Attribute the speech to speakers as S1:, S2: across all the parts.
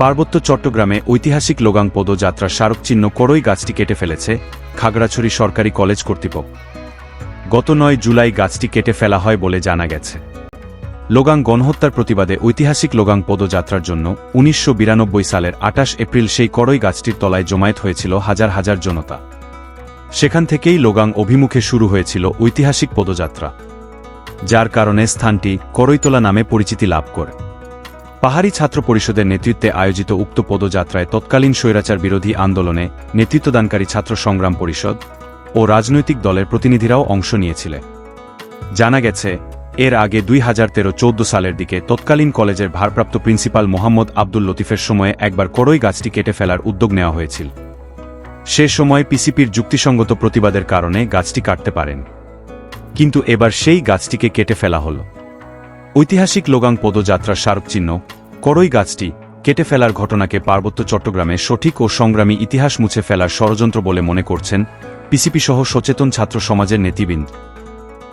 S1: পার্বত্য চট্টগ্রামে ঐতিহাসিক লোগাং পদযাত্রার স্মারকচিহ্ন করই গাছটি কেটে ফেলেছে খাগড়াছড়ি সরকারি কলেজ কর্তৃপক্ষ। গত নয় জুলাই গাছটি কেটে ফেলা হয় বলে জানা গেছে। লোগাং গণহত্যার প্রতিবাদে ঐতিহাসিক লোগাং পদযাত্রার জন্য উনিশশো বিরানব্বই সালের আটাশ এপ্রিল সেই করই গাছটির তলায় জমায়েত হয়েছিল হাজার হাজার জনতা। সেখান থেকেই লোগাং অভিমুখে শুরু হয়েছিল ঐতিহাসিক পদযাত্রা, যার কারণে স্থানটি করইতলা নামে পরিচিতি লাভ করে। পাহাড়ি ছাত্র পরিষদের নেতৃত্বে আয়োজিত উক্ত পদযাত্রায় তৎকালীন স্বৈরাচার বিরোধী আন্দোলনে নেতৃত্বদানকারী ছাত্র সংগ্রাম পরিষদ ও রাজনৈতিক দলের প্রতিনিধিরাও অংশ নিয়েছিলেন। জানা গেছে, এর আগে দুই হাজার তেরো চৌদ্দ সালের দিকে তৎকালীন কলেজের ভারপ্রাপ্ত প্রিন্সিপাল মোহাম্মদ আব্দুল লতিফের সময়ে একবার করই গাছটি কেটে ফেলার উদ্যোগ নেওয়া হয়েছিল। সে সময় পিসিপির যুক্তিসঙ্গত প্রতিবাদের কারণে গাছটি কাটতে পারেন। কিন্তু এবার সেই গাছটিকে কেটে ফেলা হল। ঐতিহাসিক লোগাং পদযাত্রার স্মারকচিহ্ন, করই গাছটি কেটে ফেলার ঘটনাকে পার্বত্য চট্টগ্রামে সঠিক ও সংগ্রামী ইতিহাস মুছে ফেলার ষড়যন্ত্র বলে মনে করছেন পিসিপি সহ সচেতন ছাত্র সমাজের নেতৃবৃন্দ।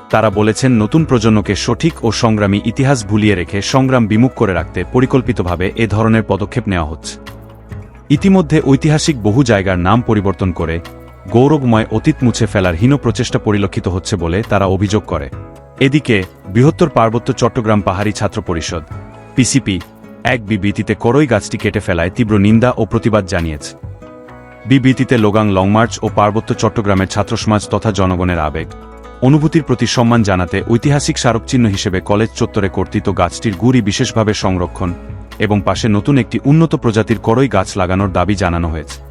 S1: তারা বলেছেন, নতুন প্রজন্মকে সঠিক ও সংগ্রামী ইতিহাস ভুলিয়ে রেখে সংগ্রাম বিমুখ করে রাখতে পরিকল্পিতভাবে এ ধরনের পদক্ষেপ নেওয়া হচ্ছে। ইতিমধ্যে ঐতিহাসিক বহু জায়গার নাম পরিবর্তন করে গৌরবময় অতীত মুছে ফেলার হীন প্রচেষ্টা পরিলক্ষিত হচ্ছে বলে তারা অভিযোগ করে। এদিকে বৃহত্তর পার্বত্য চট্টগ্রাম পাহাড়ি ছাত্র পরিষদ পিসিপি এক বিবৃতিতে করই গাছটি কেটে ফেলায় তীব্র নিন্দা ও প্রতিবাদ জানিয়েছে। বিবৃতিতে লোগাং লংমার্চ ও পার্বত্য চট্টগ্রামের ছাত্র সমাজ তথা জনগণের আবেগ, অনুভূতির প্রতি সম্মান জানাতে ঐতিহাসিক স্মারকচিহ্ন হিসেবে কলেজ চত্বরে কর্তৃত গাছটির গুড়ি বিশেষভাবে সংরক্ষণ এবং পাশে নতুন একটি উন্নত প্রজাতির করই গাছ লাগানোর দাবি জানানো হয়েছে।